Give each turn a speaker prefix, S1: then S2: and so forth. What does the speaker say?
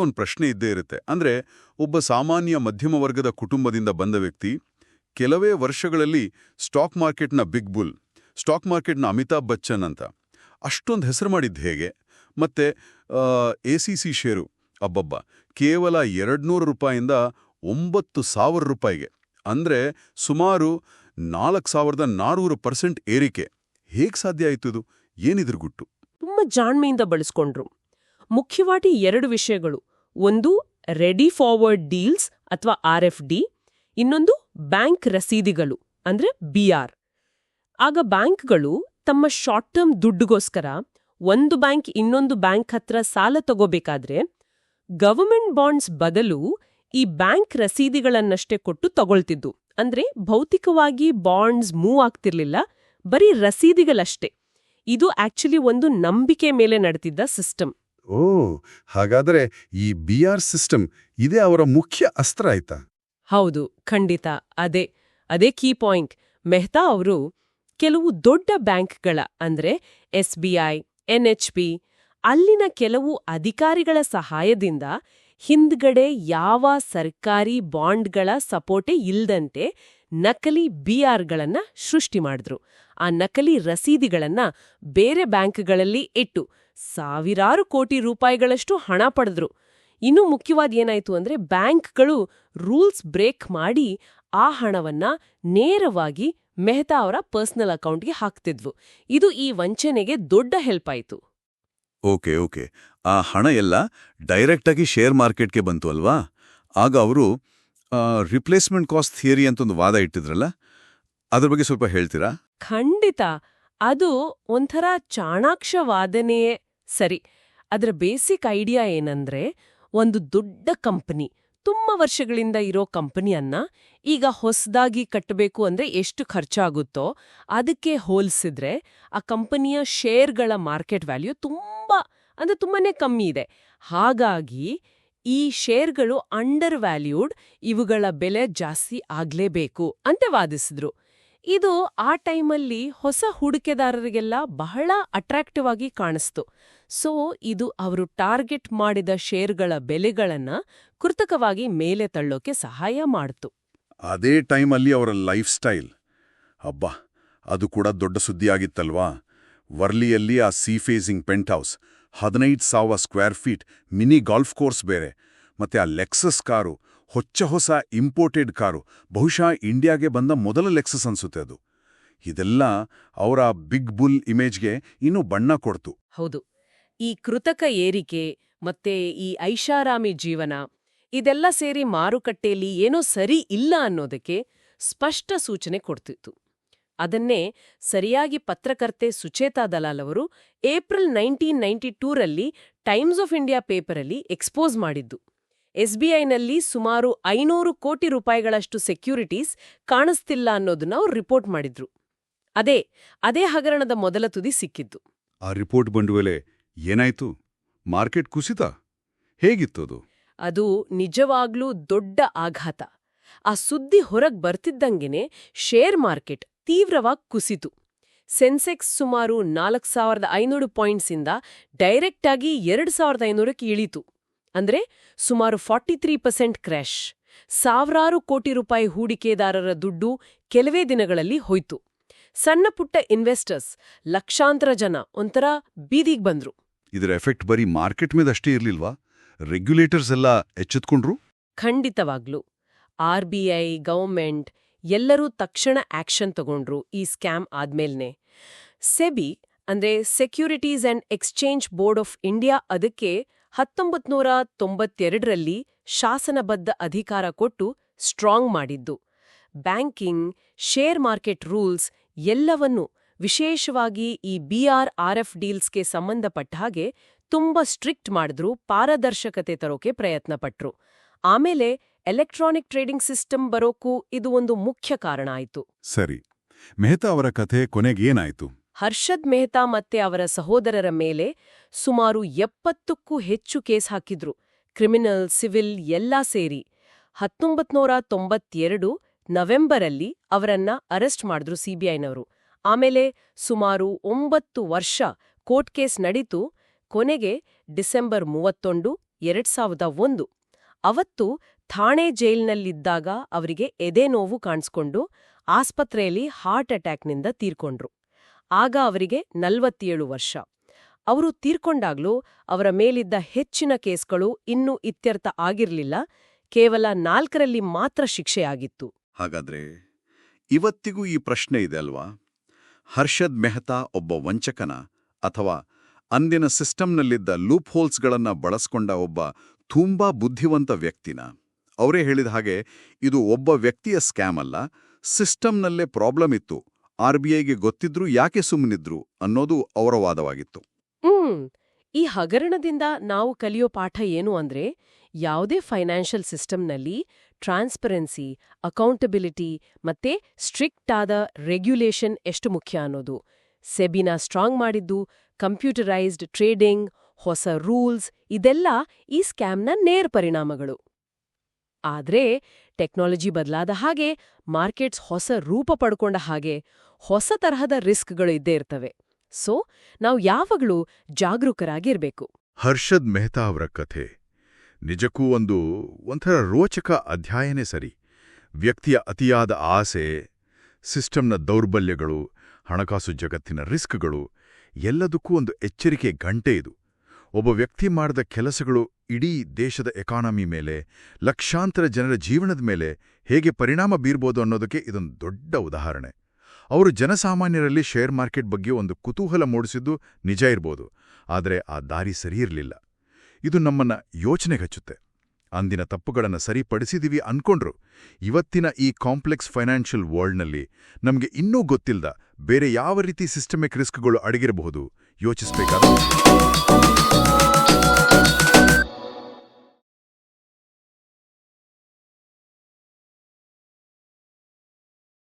S1: ಒಂದು ಪ್ರಶ್ನೆ ಇದ್ದೇ ಇರುತ್ತೆ. ಅಂದ್ರೆ ಒಬ್ಬ ಸಾಮಾನ್ಯ ಮಧ್ಯಮ ವರ್ಗದ ಕುಟುಂಬದಿಂದ ಬಂದ ವ್ಯಕ್ತಿ ಕೆಲವೇ ವರ್ಷಗಳಲ್ಲಿ ಸ್ಟಾಕ್ ಮಾರ್ಕೆಟ್ನ ಬಿಗ್ ಬುಲ್, ಸ್ಟಾಕ್ ಮಾರ್ಕೆಟ್ನ ಅಮಿತಾಬ್ ಬಚ್ಚನ್ ಅಂತ. ಅಷ್ಟೊಂದು ಹೆಸರು ಮಾಡಿದ್ದು ಹೇಗೆ? ಮತ್ತು ಎ ಸಿ ಸಿ ಷೇರು, ಅಬ್ಬಬ್ಬ, ಕೇವಲ ಎರಡ್ನೂರು ರೂಪಾಯಿಂದ ಒಂಬತ್ತು ಸಾವಿರ ರೂಪಾಯಿಗೆ. ಅಂದ್ರೆ ಸುಮಾರು ನಾಲ್ಕು ಸಾವಿರದ ನಾನೂರು ಪರ್ಸೆಂಟ್ ಏರಿಕೆ. ಹೇಗೆ ಸಾಧ್ಯ ಆಯ್ತು ಇದು? ಏನಿದ್ರ ಗುಟ್ಟು?
S2: ತುಂಬ ಜಾಣ್ಮೆಯಿಂದ ಬಳಸ್ಕೊಂಡ್ರು. ಮುಖ್ಯವಾಗಿ ಎರಡು ವಿಷಯಗಳು. ಒಂದು ರೆಡಿ ಫಾರ್ವರ್ಡ್ ಡೀಲ್ಸ್ ಅಥವಾ ಆರ್ ಎಫ್ ಡಿ ಇನ್ನೊಂದು ಬ್ಯಾಂಕ್ ರಸೀದಿಗಳು, ಅಂದ್ರೆ ಬಿಆರ್ ಆಗ ಬ್ಯಾಂಕ್ಗಳು ತಮ್ಮ ಶಾರ್ಟ್ ಟರ್ಮ್ ದುಡ್ಡುಗೋಸ್ಕರ ಒಂದು ಬ್ಯಾಂಕ್ ಇನ್ನೊಂದು ಬ್ಯಾಂಕ್ ಹತ್ರ ಸಾಲ ತಗೋಬೇಕಾದ್ರೆ ಗವರ್ಮೆಂಟ್ ಬಾಂಡ್ಸ್ ಬದಲು ಈ ಬ್ಯಾಂಕ್ ರಸೀದಿಗಳನ್ನಷ್ಟೇ ಕೊಟ್ಟು ತಗೊಳ್ತಿದ್ದು. ಅಂದ್ರೆ ಭೌತಿಕವಾಗಿ ಬಾಂಡ್ಸ್ ಮೂವ್ ಆಗ್ತಿರ್ಲಿಲ್ಲ, ಬರೀ ರಸೀದಿಗಳಷ್ಟೇ. ಇದು ಆಕ್ಚುಲಿ ಒಂದು ನಂಬಿಕೆ ಮೇಲೆ ನಡೆದಿದ್ದ ಸಿಸ್ಟಮ್
S3: ಓ, ಹಾಗಾದ್ರೆ ಈ ಬಿ ಆರ್ ಸಿಸ್ಟಮ್ ಇದೇ ಅವರ ಮುಖ್ಯ ಅಸ್ತ್ರ ಆಯ್ತಾ?
S2: ಹೌದು, ಖಂಡಿತ, ಅದೇ ಅದೇ ಕೀ ಪಾಯಿಂಟ್. ಮೆಹ್ತಾ ಅವರು ಕೆಲವು ದೊಡ್ಡ ಬ್ಯಾಂಕ್ಗಳ, ಅಂದ್ರೆ ಎಸ್ಬಿಐ ಎನ್ಎಚ್ಪಿ ಅಲ್ಲಿನ ಕೆಲವು ಅಧಿಕಾರಿಗಳ ಸಹಾಯದಿಂದ ಹಿಂದ್ಗಡೆ ಯಾವ ಸರ್ಕಾರಿ ಬಾಂಡ್ಗಳ ಸಪೋರ್ಟೆ ಇಲ್ದಂತೆ ನಕಲಿ ಬಿಆರ್ಗಳನ್ನ ಸೃಷ್ಟಿ ಮಾಡಿದ್ರು. ಆ ನಕಲಿ ರಸೀದಿಗಳನ್ನ ಬೇರೆ ಬ್ಯಾಂಕ್ಗಳಲ್ಲಿ ಇಟ್ಟು ಸಾವಿರಾರು ಕೋಟಿ ರೂಪಾಯಿಗಳಷ್ಟು ಹಣ ಪಡೆದ್ರು. ಇನ್ನೂ ಮುಖ್ಯವಾದ ಏನಾಯ್ತು ಅಂದ್ರೆ ಬ್ಯಾಂಕ್ಗಳು ರೂಲ್ಸ್ ಬ್ರೇಕ್ ಮಾಡಿ ಆ ಹಣವನ್ನ ನೇರವಾಗಿ ಮೆಹ್ತಾ ಅವರ ಪರ್ಸನಲ್ ಅಕೌಂಟ್ಗೆ ಹಾಕ್ತಿದ್ವು. ಇದು ಈ ವಂಚನೆಗೆ ದೊಡ್ಡ ಹೆಲ್ಪ್ ಆಯಿತು.
S1: Okay okay. ಆ ಹಣ ಎಲ್ಲ ಡೈರೆಕ್ಟಾಗಿ ಶೇರ್ ಮಾರ್ಕೆಟ್ಗೆ ಬಂತು ಅಲ್ವಾ? ಆಗ ಅವರು ರಿಪ್ಲೇಸ್ಮೆಂಟ್ ಕಾಸ್ಟ್ ಥಿಯರಿ ಅಂತ ಒಂದು ವಾದ ಇಟ್ಟಿದ್ರಲ್ಲ? ಅದ್ರ ಬಗ್ಗೆ ಸ್ವಲ್ಪ ಹೇಳ್ತೀರಾ?
S2: ಖಂಡಿತ. ಅದು ಒಂಥರ ಚಾಣಾಕ್ಷವಾದನೆಯೇ ಸರಿ. ಅದರ ಬೇಸಿಕ್ ಐಡಿಯಾ ಏನಂದ್ರೆ, ಒಂದು ದೊಡ್ಡ ಕಂಪನಿ, ತುಂಬ ವರ್ಷಗಳಿಂದ ಇರೋ ಕಂಪನಿಯನ್ನ ಈಗ ಹೊಸದಾಗಿ ಕಟ್ಟಬೇಕು ಅಂದ್ರೆ ಎಷ್ಟು ಖರ್ಚಾಗುತ್ತೋ ಅದಕ್ಕೆ ಹೋಲಿಸಿದ್ರೆ ಆ ಕಂಪನಿಯ ಶೇರ್ಗಳ ಮಾರ್ಕೆಟ್ ವ್ಯಾಲ್ಯೂ ತುಂಬಾ, ಅಂದ್ರೆ ತುಂಬಾನೇ ಕಮ್ಮಿ ಇದೆ. ಹಾಗಾಗಿ ಈ ಶೇರ್ಗಳು ಅಂಡರ್ ವ್ಯಾಲ್ಯೂಡ್ ಇವುಗಳ ಬೆಲೆ ಜಾಸ್ತಿ ಆಗ್ಲೇಬೇಕು ಅಂತ ವಾದಿಸಿದ್ರು. ಇದು ಆ ಟೈಮಲ್ಲಿ ಹೊಸ ಹೂಡಿಕೆದಾರರಿಗೆಲ್ಲ ಬಹಳ ಅಟ್ರಾಕ್ಟಿವ್ ಆಗಿ ಕಾಣಿಸ್ತು. ಸೊ ಇದು ಅವರು ಟಾರ್ಗೆಟ್ ಮಾಡಿದ ಶೇರ್ಗಳ ಬೆಲೆಗಳನ್ನ ಕೃತಕವಾಗಿ ಮೇಲೆ ತಳ್ಳೋಕೆ ಸಹಾಯ ಮಾಡ್ತು.
S3: ಅದೇ ಟೈಮಲ್ಲಿ ಅವರ ಲೈಫ್ ಸ್ಟೈಲ್. ಅಬ್ಬಾ ಅದು ಕೂಡ ದೊಡ್ಡ ಸುದ್ದಿಯಾಗಿತ್ತಲ್ವಾ ವರ್ಲಿಯಲ್ಲಿ ಆ ಸೀಫೇಸಿಂಗ್ ಪೆಂಟ್ ಹೌಸ್ ಹದಿನೈದು ಸಾವಿರ square feet mini golf course ಬೇರೆ. ಮತ್ತೆ ಆ ಲೆಕ್ಸಸ್ ಕಾರು ಹೊಚ್ಚ ಹೊಸ ಇಂಪೋರ್ಟೆಡ್ ಕಾರು. ಬಹುಶಃ ಇಂಡಿಯಾಗೆ ಬಂದ ಮೊದಲ ಲೆಕ್ಸಸ್ ಅನ್ಸುತ್ತೆ ಅದು. ಇದೆಲ್ಲ ಅವರ ಬಿಗ್ ಬುಲ್ ಇಮೇಜ್ಗೆ ಇನ್ನೂ ಬಣ್ಣ ಕೊಡ್ತು.
S2: ಹೌದು. ಈ ಕೃತಕ ಏರಿಕೆ ಮತ್ತೆ ಈ ಐಷಾರಾಮಿ ಜೀವನ, ಇದೆಲ್ಲ ಸೇರಿ ಮಾರುಕಟ್ಟೆಯಲ್ಲಿ ಏನೋ ಸರಿ ಇಲ್ಲ ಅನ್ನೋದಕ್ಕೆ ಸ್ಪಷ್ಟ ಸೂಚನೆ ಕೊಡ್ತಿತ್ತು. ಅದನ್ನೇ ಸರಿಯಾಗಿ ಪತ್ರಕರ್ತೆ ಸುಚೇತಾ ದಲಾಲ್ ಅವರು ಏಪ್ರಿಲ್ ನೈನ್ಟೀನ್ ನೈಂಟಿ ಟೂರಲ್ಲಿ ಟೈಮ್ಸ್ ಆಫ್ ಇಂಡಿಯಾ ಪೇಪರಲ್ಲಿ ಎಕ್ಸ್ಪೋಸ್ ಮಾಡಿದ್ದು. ಎಸ್ಬಿಐನಲ್ಲಿ ಸುಮಾರು ಐನೂರು ಕೋಟಿ ರೂಪಾಯಿಗಳಷ್ಟು ಸೆಕ್ಯೂರಿಟೀಸ್ ಕಾಣಿಸ್ತಿಲ್ಲ ಅನ್ನೋದನ್ನ ಅವ್ರು ರಿಪೋರ್ಟ್ ಮಾಡಿದ್ರು. ಅದೇ ಅದೇ ಹಗರಣದ ಮೊದಲ ತುದಿ ಸಿಕ್ಕಿದ್ದು.
S3: ಆ ರಿಪೋರ್ಟ್ ಬಂದ ವೇಳೆ ಏನಾಯ್ತು? ಮಾರ್ಕೆಟ್ ಕುಸಿತ? ಹೇಗಿತ್ತು
S2: ಅದು? ನಿಜವಾಗ್ಲೂ ದೊಡ್ಡ ಆಘಾತ. ಆ ಸುದ್ದಿ ಹೊರಗ್ ಬರ್ತಿದ್ದಂಗೆನೆ ಶೇರ್ ಮಾರ್ಕೆಟ್ ತೀವ್ರವಾಗಿ ಕುಸಿತು. ಸೆನ್ಸೆಕ್ಸ್ ಸುಮಾರು ನಾಲ್ಕು ಸಾವಿರದ ಐನೂರು ಪಾಯಿಂಟ್ಸಿಂದ ಡೈರೆಕ್ಟಾಗಿ ಎರಡು ಸಾವಿರದ ಐನೂರಕ್ಕೆ ಇಳೀತು. ಅಂದ್ರೆ ಸುಮಾರು ಫಾರ್ಟಿ ತ್ರೀ ಪರ್ಸೆಂಟ್ ಕ್ರ್ಯಾಶ್. ಸಾವಿರಾರು ಕೋಟಿ ರೂಪಾಯಿ ಹೂಡಿಕೆದಾರರ ದುಡ್ಡು ಕೆಲವೇ ದಿನಗಳಲ್ಲಿ ಹೋಯ್ತು. ಸಣ್ಣ ಪುಟ್ಟ ಇನ್ವೆಸ್ಟರ್ಸ್ ಲಕ್ಷಾಂತರ ಜನ ಒಂಥರ ಬೀದಿಗ್ ಬಂದ್ರು.
S3: ಇದರ ಎಫೆಕ್ಟ್ ಬರೀ ಮಾರ್ಕೆಟ್ ಮೇಲೆ ಅಷ್ಟೇ ಇರ್ಲಿಲ್ವಾ? ರೆಗ್ಯುಲೇಟರ್ಸ್ ಎಲ್ಲ ಎಚ್ಚೆತ್ಕೊಂಡ್ರು?
S2: ಖಂಡಿತವಾಗ್ಲು. ಆರ್ಬಿಐ ಗವರ್ಮೆಂಟ್ ಎಲ್ಲರೂ ತಕ್ಷಣ ಆಕ್ಷನ್ ತಗೊಂಡ್ರು ಈ ಸ್ಕ್ಯಾಮ್ ಆದ್ಮೇಲ್ನೆ. ಸೆಬಿ ಅಂದ್ರೆ securities and exchange board of India ಅದಕ್ಕೆ ಹತ್ತೊಂಬತ್ ನೂರ ತೊಂಬತ್ತೆರಡರಲ್ಲಿ ಶಾಸನಬದ್ಧ ಅಧಿಕಾರ ಕೊಟ್ಟು ಸ್ಟ್ರಾಂಗ್ ಮಾಡಿದ್ದು. ಬ್ಯಾಂಕಿಂಗ್ ಶೇರ್ ಮಾರ್ಕೆಟ್ ರೂಲ್ಸ್ ಎಲ್ಲವನ್ನೂ ವಿಶೇಷವಾಗಿ ಈ ಬಿಆರ್ ಆರ್ಎಫ್ ಡೀಲ್ಸ್ಗೆ ಸಂಬಂಧಪಟ್ಟ ಹಾಗೆ ತುಂಬಾ ಸ್ಟ್ರಿಕ್ಟ್ ಮಾಡಿದ್ರು ಪಾರದರ್ಶಕತೆ ತರೋಕೆ ಪ್ರಯತ್ನ ಪಟ್ರು ಆಮೇಲೆ ಎಲೆಕ್ಟ್ರಾನಿಕ್ ಟ್ರೇಡಿಂಗ್ ಸಿಸ್ಟಮ್ ಬರೋಕ್ಕೂ ಇದು ಒಂದು ಮುಖ್ಯ ಕಾರಣ ಆಯಿತು.
S3: ಸರಿ. ಮೆಹ್ತಾ ಅವರ ಕಥೆ ಕೊನೆಗೇನಾಯ್ತು?
S2: ಹರ್ಷದ್ ಮೆಹ್ತಾ ಮತ್ತೆ ಅವರ ಸಹೋದರರ ಮೇಲೆ ಸುಮಾರು ಎಪ್ಪತ್ತಕ್ಕೂ ಹೆಚ್ಚು ಕೇಸ್ ಹಾಕಿದ್ರು. ಕ್ರಿಮಿನಲ್, ಸಿವಿಲ್ ಎಲ್ಲಾ ಸೇರಿ. ಹತ್ತೊಂಬತ್ನೂರ ತೊಂಬತ್ತೆರಡು ನವೆಂಬರಲ್ಲಿ ಅವರನ್ನ ಅರೆಸ್ಟ್ ಮಾಡಿದ್ರು ಸಿಬಿಐನವರು. ಆಮೇಲೆ ಸುಮಾರು ಒಂಬತ್ತು ವರ್ಷ ಕೋರ್ಟ್ ಕೇಸ್ ನಡೀತು. ಕೊನೆಗೆ ಡಿಸೆಂಬರ್ ಮೂವತ್ತೊಂದು, ಎರಡ್ ಸಾವಿರದ ಒಂದು. ಅವತ್ತು ಥಾಣೆ ಜೈಲ್ನಲ್ಲಿದ್ದಾಗ ಅವರಿಗೆ ಎದೆ ನೋವು ಕಾಣಿಸ್ಕೊಂಡು ಆಸ್ಪತ್ರೆಯಲ್ಲಿ ಹಾರ್ಟ್ ಅಟ್ಯಾಕ್ನಿಂದ ತೀರ್ಕೊಂಡ್ರು. ಆಗ ಅವರಿಗೆ ನಲ್ವತ್ತೇಳು ವರ್ಷ. ಅವರು ತೀರ್ಕೊಂಡಾಗ್ಲೂ ಅವರ ಮೇಲಿದ್ದ ಹೆಚ್ಚಿನ ಕೇಸ್ಗಳು ಇನ್ನೂ ಇತ್ಯರ್ಥ ಆಗಿರಲಿಲ್ಲ, ಕೇವಲ ನಾಲ್ಕರಲ್ಲಿ ಮಾತ್ರ ಶಿಕ್ಷೆಯಾಗಿತ್ತು.
S4: ಹಾಗಾದ್ರೆ ಇವತ್ತಿಗೂ ಈ ಪ್ರಶ್ನೆ ಇದೆ ಅಲ್ವಾ? ಹರ್ಷದ್ ಮೆಹ್ತಾ ಒಬ್ಬ ವಂಚಕನ ಅಥವಾ ಅಂದಿನ ಸಿಸ್ಟಮ್ನಲ್ಲಿದ್ದ ಲೂಪ್ ಹೋಲ್ಸ್ಗಳನ್ನ ಬಳಸ್ಕೊಂಡ ಒಬ್ಬ ತುಂಬಾ ಬುದ್ಧಿವಂತ ವ್ಯಕ್ತಿನ? ಅವರೇ ಹೇಳಿದ ಹಾಗೆ ಇದು ಒಬ್ಬ ವ್ಯಕ್ತಿಯ ಸ್ಕ್ಯಾಮ್ ಅಲ್ಲ, ಸಿಸ್ಟಮ್ನಲ್ಲೇ ಪ್ರಾಬ್ಲಮ್ ಇತ್ತು. ಆರ್ ಬಿ ಐಗೆ ಗೊತ್ತಿದ್ರೂ ಯಾಕೆ ಸುಮ್ಮನಿದ್ರು ಅನ್ನೋದು ಅವರ ವಾದವಾಗಿತ್ತು
S2: ಹ್ಮ್, ಈ ಹಗರಣದಿಂದ ನಾವು ಕಲಿಯೋ ಪಾಠ ಏನು ಅಂದ್ರೆ ಯಾವುದೇ ಫೈನಾನ್ಷಿಯಲ್ ಸಿಸ್ಟಮ್ನಲ್ಲಿ ಟ್ರಾನ್ಸ್ಪರೆನ್ಸಿ, ಅಕೌಂಟಬಿಲಿಟಿ ಮತ್ತೆ ಸ್ಟ್ರಿಕ್ಟ್ ಆದ ರೆಗ್ಯುಲೇಷನ್ ಎಷ್ಟು ಮುಖ್ಯ ಅನ್ನೋದು. ಸೆಬಿನ ಸ್ಟ್ರಾಂಗ್ ಮಾಡಿದ್ದು, ಕಂಪ್ಯೂಟರೈಸ್ಡ್ ಟ್ರೇಡಿಂಗ್, ಹೊಸ ರೂಲ್ಸ್ ಇದೆಲ್ಲ ಈ ಸ್ಕ್ಯಾಮ್ನ ನೇರ ಪರಿಣಾಮಗಳು. ಆದ್ರೆ ಟೆಕ್ನಾಲಜಿ ಬದಲಾದ ಹಾಗೆ ಮಾರ್ಕೆಟ್ಸ್ ಹೊಸ ರೂಪ ಪಡ್ಕೊಂಡ ಹಾಗೆ ಹೊಸ ತರಹದ ರಿಸ್ಕ್ಗಳು ಇದ್ದೇ ಇರ್ತವೆ. ಸೊ, ನಾವು ಯಾವಾಗಲೂ ಜಾಗರೂಕರಾಗಿರ್ಬೇಕು.
S3: ಹರ್ಷದ್ ಮೆಹ್ತಾ ಅವರ ಕಥೆ. ನಿಜಕ್ಕೂ ಒಂದು ಒಂಥರ ರೋಚಕ ಅಧ್ಯಾಯನೇ ಸರಿ. ವ್ಯಕ್ತಿಯ ಅತಿಯಾದ ಆಸೆ, ಸಿಸ್ಟಮ್ನ ದೌರ್ಬಲ್ಯಗಳು, ಹಣಕಾಸು ಜಗತ್ತಿನ ರಿಸ್ಕ್ಗಳು, ಎಲ್ಲದಕ್ಕೂ ಒಂದು ಎಚ್ಚರಿಕೆ ಗಂಟೆ ಇದು. ಒಬ್ಬ ವ್ಯಕ್ತಿ ಮಾಡಿದ ಕೆಲಸಗಳು ಇಡೀ ದೇಶದ ಎಕಾನಮಿ ಮೇಲೆ, ಲಕ್ಷಾಂತರ ಜನರ ಜೀವನದ ಮೇಲೆ ಹೇಗೆ ಪರಿಣಾಮ ಬೀರ್ಬೋದು ಅನ್ನೋದಕ್ಕೆ ಇದೊಂದು ದೊಡ್ಡ ಉದಾಹರಣೆ. ಅವರು ಜನಸಾಮಾನ್ಯರಲ್ಲಿ ಶೇರ್ ಮಾರ್ಕೆಟ್ ಬಗ್ಗೆ ಒಂದು ಕುತೂಹಲ ಮೂಡಿಸಿದ್ದು ನಿಜ ಇರ್ಬೋದು, ಆದರೆ ಆ ದಾರಿ ಸರಿ ಇರಲಿಲ್ಲ. ಇದು ನಮ್ಮನ್ನ ಯೋಚನೆಗಚ್ಚುತ್ತೆ ಅಂದಿನ ತಪ್ಪುಗಳನ್ನು ಸರಿಪಡಿಸಿದೀವಿ ಅನ್ಕೊಂಡ್ರು. ಇವತ್ತಿನ ಈ ಕಾಂಪ್ಲೆಕ್ಸ್ ಫೈನಾನ್ಷಿಯಲ್ ವರ್ಲ್ಡ್ನಲ್ಲಿ ನಮಗೆ ಇನ್ನೂ ಗೊತ್ತಿಲ್ಲದ ಬೇರೆ ಯಾವ ರೀತಿ ಸಿಸ್ಟಮಿಕ್ ರಿಸ್ಕ್ಗಳು ಅಡಗಿರಬಹುದು ಯೋಚಿಸಬೇಕಾದ